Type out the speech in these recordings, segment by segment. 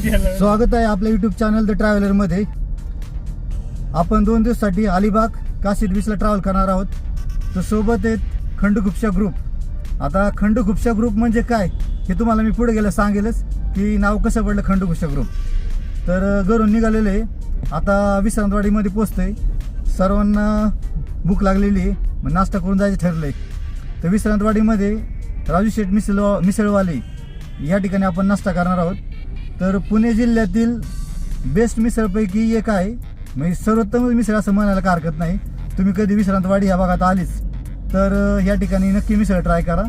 स्वागत आहे आपल्या युट्यूब चॅनल द ट्रॅव्हलरमध्ये आपण दोन दिवसासाठी अलिबाग काशीद बीचला ट्रॅव्हल करणार आहोत. तर सोबत आहेत खंडगुप्शा ग्रुप आता खंडगुप्शा ग्रुप म्हणजे काय? हे तुम्हाला मी पुढे गेलं सांगेलच की नाव कसं पडलं खंडगुप्शा ग्रुप तर घरून निघालेलं आहे. आता विश्रांतवाडीमध्ये पोचतोय सर्वांना भूक लागलेली आहे. मग नाश्ता करून जायचं ठरलं आहे तर विश्रांतवाडीमध्ये राजू शेठ मिसळ मिसळवाले या ठिकाणी आपण नाश्ता करणार आहोत. तर पुणे जिल्ह्यातील बेस्ट मिसळपैकी एक आहे. म्हणजे सर्वोत्तम मिसळ असं म्हणायला का हरकत नाही. तुम्ही कधी विश्रांतवाडी या भागात आलीच तर या ठिकाणी नक्की मिसळ ट्राय करा.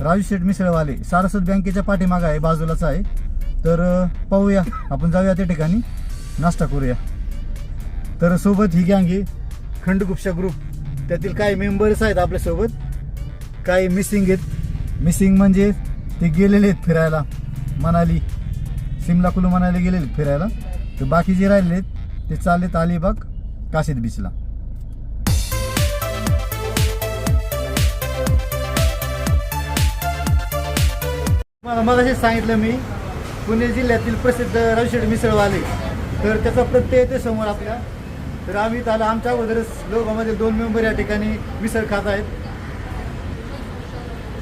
राजू शेठ मिसळवाले सारस्वत बँकेच्या पाठीमागं आहे बाजूलाच आहे. तर पाहूया आपण जाऊया त्या ठिकाणी. नाश्ता करूया. तर सोबत ही गँग आहे खंडगुप्शा ग्रुप त्यातील काही मेंबर्स आहेत आपल्यासोबत. काही मिसिंग आहेत. मिसिंग म्हणजे ते गेलेले आहेत फिरायला मनाली. सिमला कुलू मनाली गेलेले आहेत फिरायला. तर बाकी जे आहेत ते चाललेत अलिबाग काशीद बीचला मला मगाशी सांगितलं मी पुणे जिल्ह्यातील प्रसिद्ध रविशेठ मिसळवाले. तर त्याचा प्रत्यय येते समोर आपल्या. तर आम्ही त्याला आमच्या अगोदरच लोकांमध्ये दोन मेंबर या ठिकाणी मिसळ खात आहेत.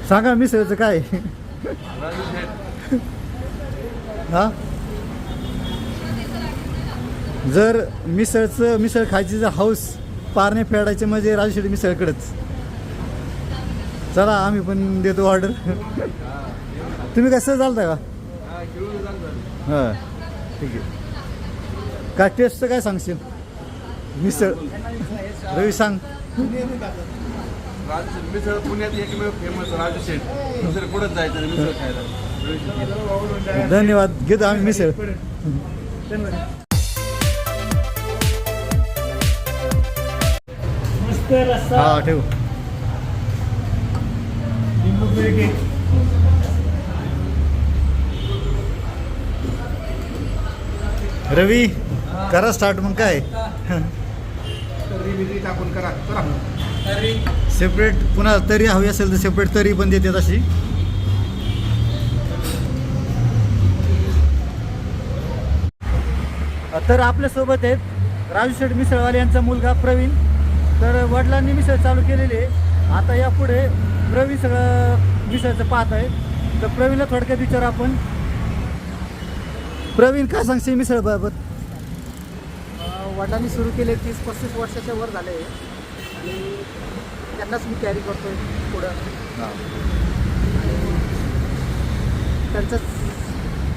सांगा मिसळचं काय? हां? जर मिसळचं मिसळ खायची जर हाऊस पारणे फेडायचे म्हणजे राजू शेट्टी मिसळकडेच. चला आम्ही पण देतो ऑर्डर तुम्ही कसं चालता का? हां ठीक आहे. काय टेस्टचं काय सांगशील? मिसळ. रवी सांग. मिसळ पुण्यात एकमेव फेमस राजू शेठ मिसळ कुठंच जायचं मिसळ खायला. धन्यवाद. घेतो आम्ही मिसळ. हा ठेवू. रवी करा स्टार्ट मग काय? टाकून करा सेपरेट पुन्हा तरी हवी असेल तर सेपरेट तरी पण देते तशी तर आपल्यासोबत आहेत राजू शेठ मिसळवाले यांचा मुलगा प्रवीण. तर वडिलांनी मिसळ चालू केलेली आहे. आता यापुढे प्रवीण सगळं मिसळचं पाहत आहे. तर प्रवीणला थोडक्यात विचार आपण. प्रवीण काय सांगशील मिसळ बाबत वडिलांनी सुरू केले तीस पस्तीस वर्षाच्या वर झाले. आणि त्यांनाच मी कॅरी करतोय पुढं. त्यांचंच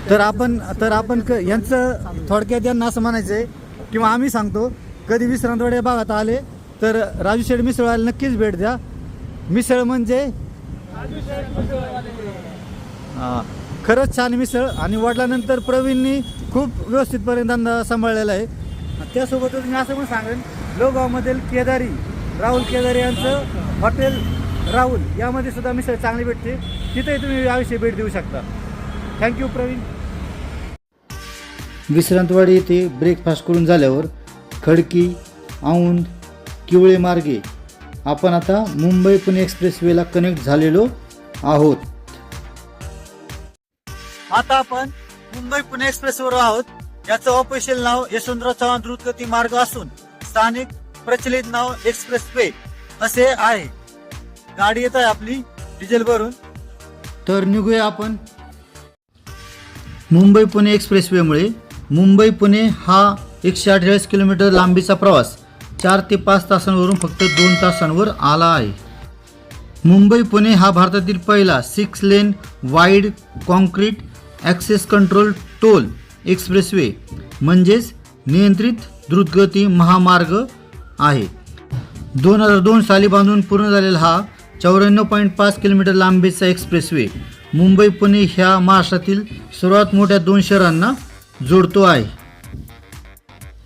तर आपण तर आपण क यांचं थोडक्यात यांना असं म्हणायचं आहे किंवा आम्ही सांगतो कधी विश्रांतवाडी या भागात आले तर राजू शेठ मिसळवायला नक्कीच भेट द्या. मिसळ म्हणजे? खरंच छान मिसळ आणि वडल्यानंतर प्रवीणनी खूप व्यवस्थितपर्यंत धंदा सांभाळलेला आहे. त्यासोबतच मी असं पण सांगेन लोगावमधील केदारी राहुल केदारी यांचं हॉटेल राहुल यामध्ये सुद्धा मिसळ चांगली भेटते. तिथेही तुम्ही याविषयी भेट देऊ शकता. थँक्यू प्रवीण. विश्रांतवाडी येथे ब्रेकफास्ट करून झाल्यावर खडकी औंध किवळे मार्गे आपण आता मुंबई पुणे एक्सप्रेसवेला कनेक्ट झालेलो आहोत. आता आपण मुंबई पुणे एक्सप्रेसवर आहोत. याचं ऑफिशियल नाव यशवंतराव चव्हाण द्रुतगती मार्ग असून स्थानिक प्रचलित नाव एक्सप्रेस वे असे आहे. गाडी येत आहे आपली डिझेल भरून. तर निघूया आपण मुंबई पुणे एक्सप्रेसवेमुळे मुंबई पुणे हा एकशे अठ्ठेचाळीस किलोमीटर लांबीचा प्रवास चार ते पाच तासांवरून फक्त दोन तासांवर आला आहे. मुंबई पुणे हा भारतातील पहिला six lane wide concrete access control toll expressway म्हणजेच नियंत्रित द्रुतगती महामार्ग आहे. दोन हजार दोन साली बांधून पूर्ण झालेला हा चौऱ्याण्णव पॉईंट पाच किलोमीटर लांबीचा एक्सप्रेसवे मुंबई पुणे ह्या महाराष्ट्रातील सर्वात मोठ्या दोन शहरांना जोडतो आहे.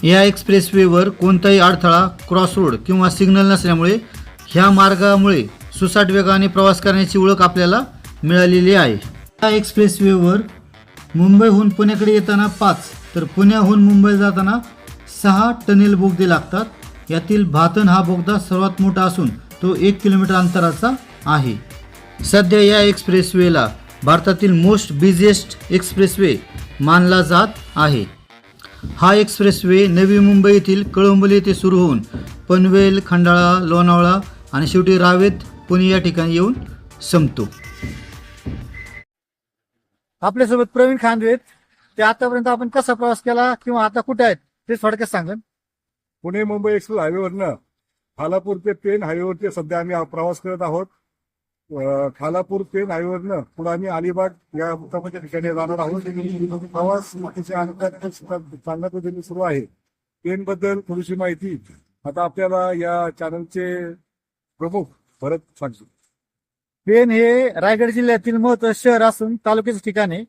या एक्सप्रेसवेवर कोणताही अडथळा क्रॉस रोड किंवा सिग्नल नसल्यामुळे ह्या मार्गामुळे सुसाट वेगाने प्रवास करण्याची ओळख आपल्याला मिळालेली आहे. या एक्सप्रेसवेवर मुंबईहून पुण्याकडे येताना पाच तर पुण्याहून मुंबई जाताना सहा टनेल बोगदे लागतात. यातील भातन हा बोगदा सर्वात मोठा असून तो एक किलोमीटर अंतराचा आहे. सध्या या एक्सप्रेसवेला भारतातील मोस्ट बिझिएस्ट एक्सप्रेसवे मानला जात आहे. हा एक्सप्रेसवे नवी मुंबई येथील कळंबोली येथे सुरू होऊन पनवेल खंडाळा लोणावळा आणि शेवटी रावेत पुणे या ठिकाणी येऊन संपतो. आपल्यासोबत प्रवीण खांदवेत ते आतापर्यंत आपण कसा प्रवास केला किंवा आता कुठे आहेत ते थोडक्यात सांगा पुणे मुंबई एक्सप्रेस हायवेवरनं खालापूर ते पेन हायवेवरती सध्या आम्ही प्रवास करत आहोत. खालापूर पेन नाईवरनं पुढे आम्ही अलिबाग या उत्तमाच्या ठिकाणी जाणार आहोत. प्रवास चांगल्या पद्धतीने सुरू आहे. पेन बद्दल थोडीशी माहिती आता आपल्याला या चॅनलचे प्रमुख भरत सांगतो पेन हे रायगड जिल्ह्यातील महत्वाचं शहर असून तालुक्याचे ठिकाण आहे.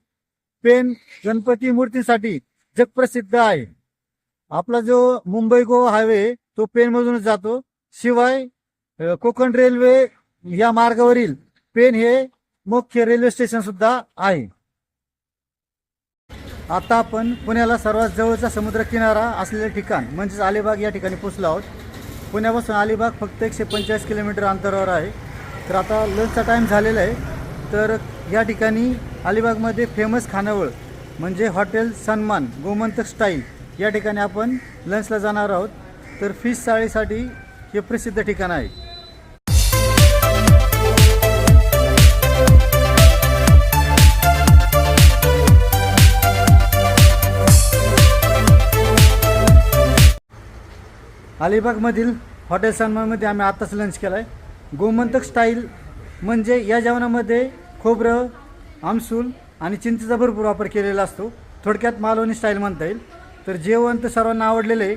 पेन गणपती मूर्तीसाठी जगप्रसिद्ध आहे. आपला जो मुंबई गोवा हायवे तो पेन मधूनच जातो. शिवाय कोकण रेल्वे या मार्गावरील पेन हे मुख्य रेल्वे स्टेशन सुद्धा आहे. आता आपण पुण्याला सर्वात जवळचा समुद्र किनारा असलेले ठिकाण म्हणजेच अलिबाग या ठिकाणी पोचलो आहोत. पुण्यापासून अलिबाग फक्त एकशे पंचेचाळीस किलोमीटर अंतरावर आहे. तर आता लंचचा टाईम झालेला आहे. तर या ठिकाणी अलिबागमध्ये फेमस खानावळ म्हणजे हॉटेल सन्मान गोमंतक स्टाईल या ठिकाणी आपण लंचला जाणार आहोत. तर फिश चाळीसाठी हे प्रसिद्ध ठिकाण आहे. अलिबागमधील हॉटेल सन्मानमध्ये आम्ही आत्ताच लंच केला आहे गोमंतक स्टाईल म्हणजे या जेवणामध्ये खोबरं आमसूल आणि चिंचेचा भरपूर वापर केलेला असतो. थोडक्यात मालवणी स्टाईल म्हणता येईल. तर जेवण तर सर्वांना आवडलेलं आहे.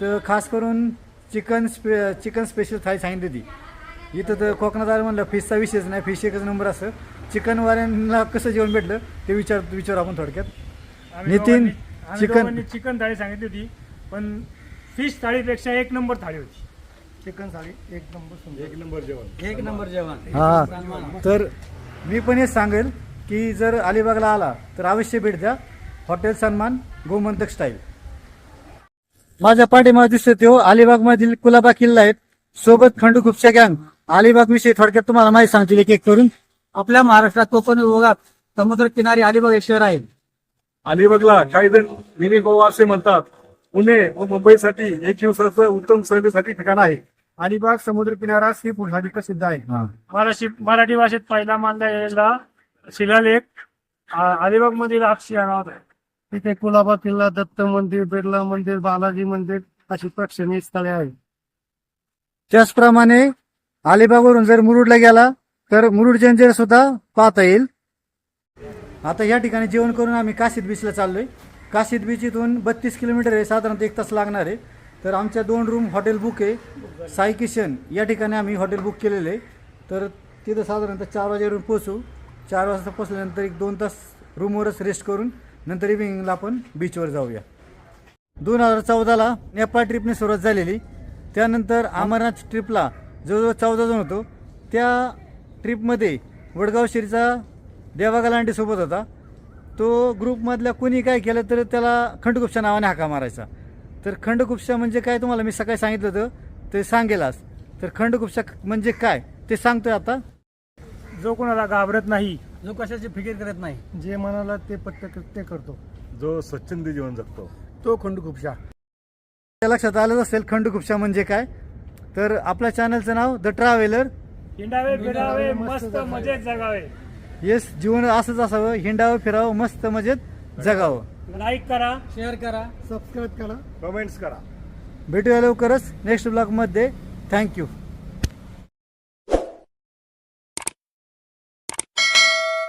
तर खास करून chicken spe chicken special thali सांगितली होती. इथं तर कोकणात आलं म्हणलं फिशचा विषयच नाही फिश एकच नंबर असं. चिकनवाल्यांना कसं जेवण भेटलं ते विचार विचारू आपण थोडक्यात. नितीन, चिकन- चिकन थाळी सांगितली होती. पण फिश थाळीपेक्षा एक नंबर थाळी होती. चिकन थाळी एक नंबर सुंदर. एक नंबर जेवण. एक नंबर जेवण. हा तर मी पण हेच सांगेल की जर अलिबागला आला तर अवश्य भेट द्या. हॉटेल सन्मान गोमंतक स्टाईल. माझ्या पाठीमागे दिसतो तो अलिबाग मधील कुलाबा किल्ला आहेत सोबत खंडू खुपशा गँग अलिबाग विषयी थोडक्यात तुम्हाला माहिती सांगतील एक एक करून. आपल्या महाराष्ट्रात कोकण विभागात समुद्र किनारी अलिबाग हे शहर आहे. अलिबागला काही जण मिनी गोवा असे म्हणतात. पुणे व मुंबईसाठी एक दिवसाचं उत्तम सहलीसाठी ठिकाण आहे. अलिबाग समुद्र किनारा सी फूडसाठी प्रसिद्ध आहे. हा. मराठी मराठी भाषेत पहिला मानलेला शिलालेख अलिबाग मधील अक्षी नावात आहे. तिथे कुलाबा किल्ला दत्त मंदिर बिर्ला मंदिर बालाजी मंदिर अशी प्रेक्षणीय स्थळे आहेत. त्याचप्रमाणे अलिबागवरून जर मुरुडला गेला तर मुरुड जंजिरा सुद्धा पाहता येईल. आता या ठिकाणी जेवण करून आम्ही काशीद बीचला चाललोय. काशीद बीच इथून बत्तीस किलोमीटर आहे. साधारणतः एक तास लागणार आहे. तर आमच्या दोन रूम हॉटेल बुक आहे. साई किशन या ठिकाणी आम्ही हॉटेल बुक केलेलं आहे. तर तिथं साधारणतः चार वाजेवरून पोचू चार वाजता पोचल्यानंतर एक दोन तास रूमवरच रेस्ट करून नंतर इव्हिनिंगला आपण बीचवर जाऊया. दोन हजार चौदाला नेपाळ ट्रिपने सुरुवात झालेली. त्यानंतर अमरनाथ ट्रिपला जवळजवळ चौदा जण होतो. त्या ट्रिपमध्ये वडगाव शिरीचा देवा होता. तो ग्रुपमधल्या कोणी काय केलं तर त्याला खंडगुप्शा नावाने हाका मारायचा. तर खंडगुप्शा म्हणजे काय तुम्हाला मी सकाळी सांगितलं होतं ते सांगेलाच तर खंडगुप्शा म्हणजे काय ते सांगतोय आता. जो कोणाला घाबरत नाही जो कशाची फिकीर करत नाही. जे मनाला ते पट्ट ते करतो. जो स्वच्छंदी जीवन जगतो. तो खंडखुपशा त्या लक्षात आलंच असेल खंडगुप्शा म्हणजे काय? तर आपल्या चॅनलचं नाव द ट्रॅव्हलर हिंडावे फिरावे मस्त मजेत जगावे. येस जीवन असंच असावं हिंडावं फिरावं मस्त मजेत जगावं. लाईक करा शेअर करा सबस्क्राईब करा. कमेंट्स करा. भेटूया लवकरच नेक्स्ट ब्लॉगमध्ये. थँक्यू.